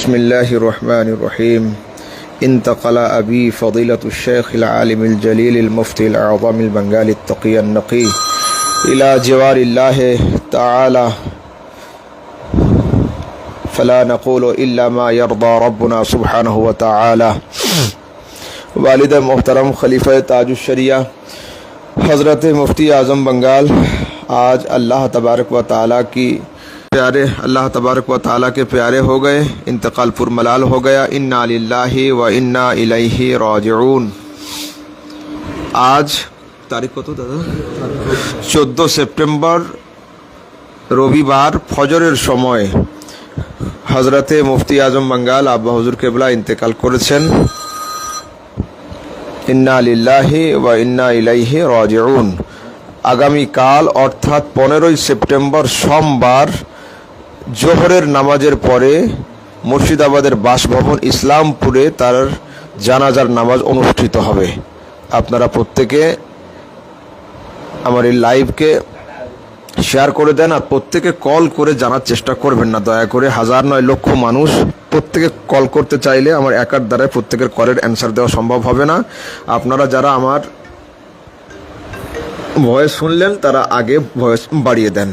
بسم اللہ الرحمن الرحیم۔ انتقل ابی فضیلۃ الشیخ العالم الجلیل المفتی العظم البنگال التقی النقی الى جوار اللہ تعالی۔ فلا نقول الا ما يرضى ربنا سبحانہ وتعالی والد محترم خلیفہ تاج الشریعہ حضرت مفتی اعظم بنگال، آج اللہ تبارک و تعالی کی प्यारे अल्लाह तबारक व ताली के प्यारे हो गए इंतकाल पुरमलाल हो गया इन्ना लिल्लाहि व इन्ना इलैहि राजिऊन আজ তারিখ কত দাদা চোদ্দ সেপ্টেম্বর রবিবার ফজরের সময় হজরতে মুফতি আজম বাঙ্গাল আব্বা হুজুর কেবলা ইন্তেকাল করেছেন ইন্না লিল্লাহি ওয়া ইন্না ইলাইহি রাজিউন আগামীকাল অর্থাৎ পনেরোই সেপ্টেম্বর সোমবার জোহরের নামাজের পরে মুর্শিদাবাদের বাসভবন ইসলামপুরে তার জানাজার নামাজ অনুষ্ঠিত হবে। আপনারা প্রত্যেকে আমার এই লাইভকে শেয়ার করে দেন আর প্রত্যেকে কল করে জানার চেষ্টা করবেন না। দয়া করে হাজার নয় লক্ষ মানুষ প্রত্যেকে কল করতে চাইলে আমার একার দ্বারাই প্রত্যেকের কলের অ্যান্সার দেওয়া সম্ভব হবে না। আপনারা যারা আমার ভয়েস শুনলেন, তারা আগে ভয়েস বাড়িয়ে দেন।